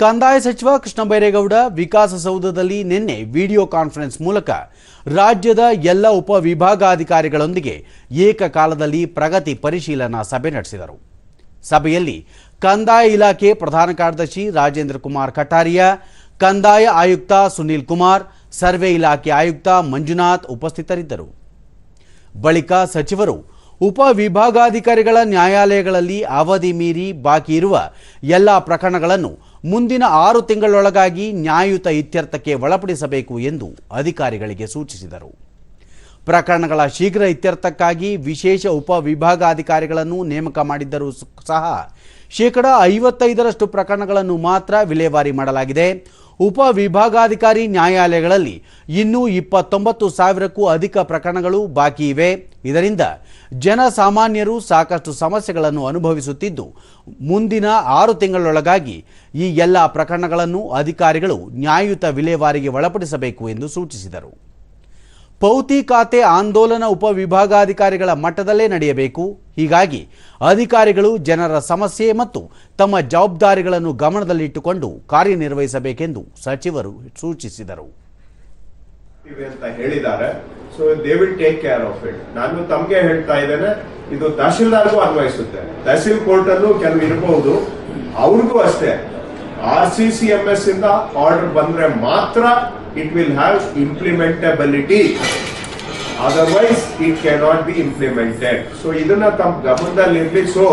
ಕಂದಾಯ ಸಚಿವ ಕೃಷ್ಣ ಬೈರೇಗೌಡ ವಿಕಾಸಸೌಧದಲ್ಲಿ ನಿನ್ನೆ ವಿಡಿಯೋ ಕಾನ್ಫರೆನ್ಸ್ ಮೂಲಕ ರಾಜ್ಯದ ಎಲ್ಲ ಉಪವಿಭಾಗಾಧಿಕಾರಿಗಳೊಂದಿಗೆ ಏಕಕಾಲದಲ್ಲಿ ಪ್ರಗತಿ ಪರಿಶೀಲನಾ ಸಭೆ ನಡೆಸಿದರು. ಸಭೆಯಲ್ಲಿ ಕಂದಾಯ ಇಲಾಖೆ ಪ್ರಧಾನ ಕಾರ್ಯದರ್ಶಿ ರಾಜೇಂದ್ರ ಕುಮಾರ್ ಕಟಾರಿಯಾ, ಕಂದಾಯ ಆಯುಕ್ತ ಸುನೀಲ್ ಕುಮಾರ್, ಸರ್ವೆ ಇಲಾಖೆ ಆಯುಕ್ತ ಮಂಜುನಾಥ್ ಉಪಸ್ಥಿತರಿದ್ದರು. ಬಳಿಕ ಸಚಿವರು ಉಪವಿಭಾಗಾಧಿಕಾರಿಗಳ ನ್ಯಾಯಾಲಯಗಳಲ್ಲಿ ಅವಧಿ ಮೀರಿ ಬಾಕಿ ಇರುವ ಎಲ್ಲ ಪ್ರಕರಣಗಳನ್ನು ಮುಂದಿನ ಆರು ತಿಂಗಳೊಳಗಾಗಿ ನ್ಯಾಯಯುತ ಇತ್ಯರ್ಥಕ್ಕೆ ಒಳಪಡಿಸಬೇಕು ಎಂದು ಅಧಿಕಾರಿಗಳಿಗೆ ಸೂಚಿಸಿದರು. ಪ್ರಕರಣಗಳ ಶೀಘ್ರ ಇತ್ಯರ್ಥಕ್ಕಾಗಿ ವಿಶೇಷ ಉಪವಿಭಾಗಾಧಿಕಾರಿಗಳನ್ನು ನೇಮಕ ಮಾಡಿದ್ದರೂ ಸಹ ಶೇಕಡ ಐವತ್ತೈದರಷ್ಟು ಪ್ರಕರಣಗಳನ್ನು ಮಾತ್ರ ವಿಲೇವಾರಿ ಮಾಡಲಾಗಿದೆ. ಉಪವಿಭಾಗಾಧಿಕಾರಿ ನ್ಯಾಯಾಲಯಗಳಲ್ಲಿ ಇನ್ನೂ ಇಪ್ಪತ್ತೊಂಬತ್ತು ಸಾವಿರಕ್ಕೂ ಅಧಿಕ ಪ್ರಕರಣಗಳು ಬಾಕಿ ಇವೆ. ಇದರಿಂದ ಜನಸಾಮಾನ್ಯರು ಸಾಕಷ್ಟು ಸಮಸ್ಯೆಗಳನ್ನು ಅನುಭವಿಸುತ್ತಿದ್ದು, ಮುಂದಿನ ಆರು ತಿಂಗಳೊಳಗಾಗಿ ಈ ಎಲ್ಲ ಪ್ರಕರಣಗಳನ್ನು ಅಧಿಕಾರಿಗಳು ನ್ಯಾಯಯುತ ವಿಲೇವಾರಿಗೆ ಒಳಪಡಿಸಬೇಕು ಎಂದು ಸೂಚಿಸಿದರು. ಪೌತಿ ಖಾತೆ ಆಂದೋಲನ ಉಪವಿಭಾಗಾಧಿಕಾರಿಗಳ ಮಟ್ಟದಲ್ಲೇ ನಡೆಯಬೇಕು. ಹೀಗಾಗಿ ಅಧಿಕಾರಿಗಳು ಜನರ ಸಮಸ್ಯೆ ಮತ್ತು ತಮ್ಮ ಜವಾಬ್ದಾರಿಗಳನ್ನು ಗಮನದಲ್ಲಿಟ್ಟುಕೊಂಡು ಕಾರ್ಯನಿರ್ವಹಿಸಬೇಕೆಂದು ಸಚಿವರು ಸೂಚಿಸಿದರು. ಅಂತ ಹೇಳಿದ್ದಾರೆ. So they will take care of it ನಾನು ತಮಗೆ ಹೇಳ್ತಾ ಇದ್ದೇನೆ, ಇದು ತಹಶೀಲ್ದಾರ್ಗೂ ಅನ್ವಯಿಸುತ್ತೆ. ತಹಶೀಲ್ ಕೋರ್ಟ್ ಅಲ್ಲೂ ಕೆಲವು ಇರಬಹುದು ಅವ್ರಿಗೂ ಅಷ್ಟೇ. R C C M S ಇಂದ ಆರ್ಡರ್ ಬಂದ್ರೆ ಮಾತ್ರ it will have implementability otherwise it can not be implemented so ಇದನ್ನ ತಮ್ಮ ಗಮನದಲ್ಲಿ ಸೊ